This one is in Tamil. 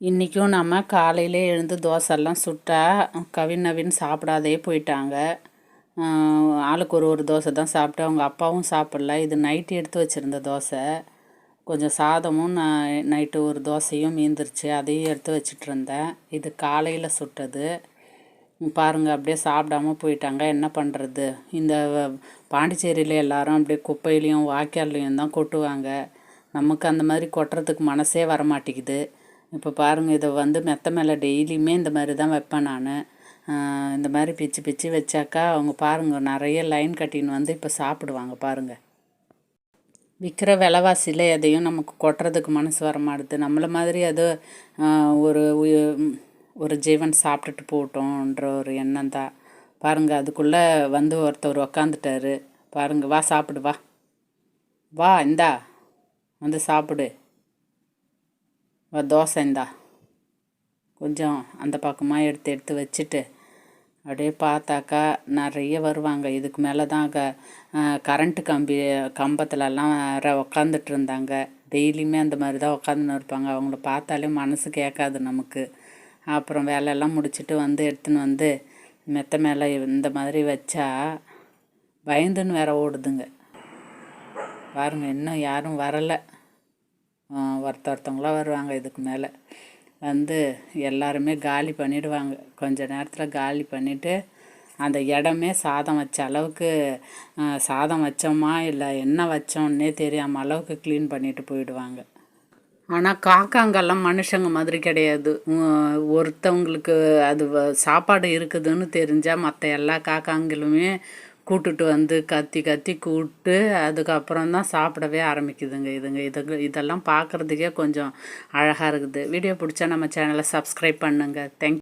இன்றைக்கும் நம்ம காலையிலே எழுந்து தோசைலாம் சுட்டா கவின் நவீன் சாப்பிடாதே போயிட்டாங்க. ஆளுக்கு ஒரு ஒரு தோசை தான் சாப்பிட்டு அவங்க அப்பாவும் சாப்பிடல. இது நைட்டு எடுத்து வச்சுருந்த தோசை. கொஞ்சம் சாதமும் நான் நைட்டு ஒரு தோசையும் மீந்துருச்சு. அதையும் எடுத்து வச்சிட்டு இருந்தேன். இது காலையில் சுட்டது. பாருங்கள் அப்படியே சாப்பிடாம போயிட்டாங்க. என்ன பண்ணுறது இந்த பாண்டிச்சேரியில் எல்லாரும் அப்படியே குப்பையிலையும் வாய்க்கால்லையும் தான் கொட்டுவாங்க. நமக்கு அந்த மாதிரி கொட்டுறதுக்கு மனசே வரமாட்டேங்குது. இப்போ பாருங்கள் இதை வந்து மெத்த மேலே டெய்லியுமே இந்த மாதிரி தான் வைப்பேன் நான். இந்த மாதிரி பிச்சு பிச்சு வச்சாக்கா அவங்க பாருங்கள் நிறைய லைன் கட்டின்னு வந்து இப்போ சாப்பிடுவாங்க பாருங்கள் விற்கிற விலைவாசியில் எதையும் நமக்கு கொட்டுறதுக்கு மனசு வர மாட்டுது. நம்மளை மாதிரி அது ஒரு ஒரு ஜீவன் சாப்பிட்டுட்டு போகட்டும்ன்ற ஒரு எண்ணம் தான். பாருங்கள் அதுக்குள்ளே வந்து ஒருத்தர் உக்காந்துட்டாரு. பாருங்கள் வா சாப்பிடு வா. வா இந்தா வந்து சாப்பிடு. தோசை இந்தா. கொஞ்சம் அந்த பக்கமாக எடுத்து எடுத்து வச்சுட்டு அப்படியே பார்த்தாக்கா நிறைய வருவாங்க. இதுக்கு மேலே தான் க கரண்ட்டு கம்பி கம்பத்துலலாம் வேற உக்காந்துட்டு இருந்தாங்க. டெய்லியுமே அந்த மாதிரி தான் உக்காந்துன்னு இருப்பாங்க. அவங்கள பார்த்தாலே மனசு கேட்காது நமக்கு. அப்புறம் வேலையெல்லாம் முடிச்சுட்டு வந்து எடுத்துன்னு வந்து மெத்த மேலே இந்த மாதிரி வச்சா பயந்துன்னு வேற ஓடுதுங்க. பாருங்கள் இன்னும் யாரும் வரலை. ஒருத்த ஒருத்தவங்களாம் வருவாங்க இதுக்கு மேலே. வந்து எல்லாருமே காலி பண்ணிடுவாங்க. கொஞ்ச நேரத்தில் காலி பண்ணிவிட்டு அந்த இடமே சாதம் வச்ச அளவுக்கு சாதம் வச்சோமா இல்லை என்ன வச்சோன்னே தெரியாம அளவுக்கு க்ளீன் பண்ணிட்டு போயிடுவாங்க. ஆனால் காக்காங்கெல்லாம் மனுஷங்க மாதிரி கிடையாது. ஒருத்தவங்களுக்கு அது வ- சாப்பாடு இருக்குதுன்னு தெரிஞ்சால் மற்ற எல்லா காக்காங்களுமே கூட்டுட்டு வந்து கத்தி கத்தி கூப்பிட்டு அதுக்கப்புறம் தான் சாப்பிடவே ஆரம்பிக்குதுங்க. இதுங்க இது இதெல்லாம் பார்க்குறதுக்கே கொஞ்சம் அழகாக இருக்குது. வீடியோ பிடிச்சா நம்ம சேனலை சப்ஸ்கிரைப் பண்ணுங்கள் தேங்க்